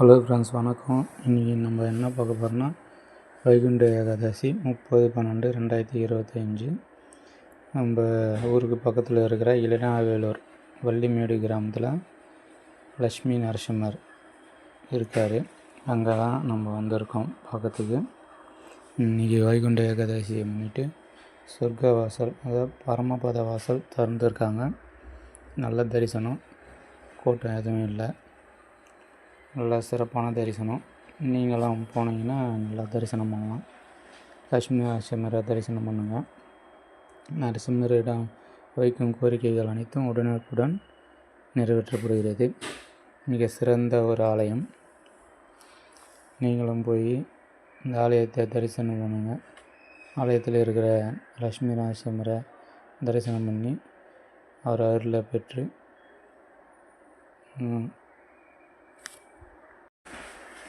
Hello friends வணக்கம். இன்றைக்கி நம்ம என்ன பார்க்க போகிறோம்னா வைகுண்ட ஏகாதசி முப்பது பன்னெண்டு ரெண்டாயிரத்தி இருபத்தஞ்சி நம்ம ஊருக்கு பக்கத்தில் இருக்கிற இளநாவேலூர் வள்ளிமேடு கிராமத்தில் லக்ஷ்மி நரசிம்மர் இருக்கார். அங்கே தான் நம்ம வந்திருக்கோம் பார்க்கறதுக்கு. இன்றைக்கி வைகுண்ட ஏகாதசியை முன்னிட்டு சொர்க்க வாசல் அதாவது பரமபத வாசல் திறந்துருக்காங்க. நல்ல தரிசனம். கூட்டம் எதுவும் இல்லை. நல்ல சிறப்பான தரிசனம். நீங்களாம் போனீங்கன்னா நல்லா தரிசனம் பண்ணலாம். லக்ஷ்மி நரசிம்மரை தரிசனம் பண்ணுங்கள் நரசிம்மரிடம் வைக்கும் கோரிக்கைகள் அனைத்தும் உடனுக்குடன் நிறைவேற்றப்படுகிறது. மிக சிறந்த ஒரு ஆலயம். நீங்களும் போய் இந்த ஆலயத்தை தரிசனம் பண்ணுங்கள் ஆலயத்தில் இருக்கிற லக்ஷ்மி நரசிம்மரை தரிசனம் பண்ணி அவர் அருளை பெற்று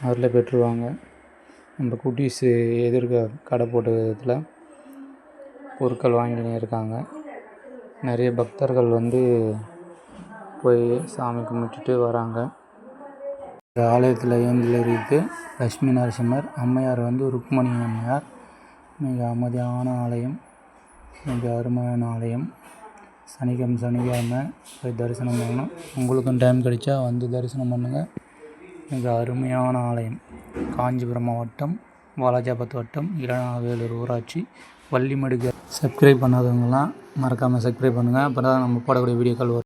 அதில் அருளை பெற்றுருவாங்க. நம்ம குட்டீஸு எதிர்க்க கடை போட்டதில் பொருட்கள் வாங்கினே இருக்காங்க. நிறைய பக்தர்கள் வந்து போய் சாமி கும்பிட்டுட்டு வராங்க. இந்த ஆலயத்தில் எழுந்தருளிட்டு லக்ஷ்மி நரசிம்மர். அம்மையார் வந்து ருக்மணி அம்மையார். மிக அமைதியான ஆலயம். மிக அருமையான ஆலயம். சனிக்கிழமை சனிக்கிழமை போய் தரிசனம் பண்ணணும். உங்களுக்கும் டைம் கிடைச்சா வந்து தரிசனம் பண்ணுங்கள் மிக அருமையான ஆலயம். காஞ்சிபுரம் மாவட்டம் வாலாஜாபாத் வட்டம் இளநாவேலூர் ஊராட்சி வள்ளிமடுக. சப்ஸ்கிரைப் பண்ணாதவங்கலாம் மறக்காமல் சப்ஸ்கிரைப் பண்ணுங்கள் அப்போ தான் நம்ம போடக்கூடிய வீடியோக்கள் வரும்.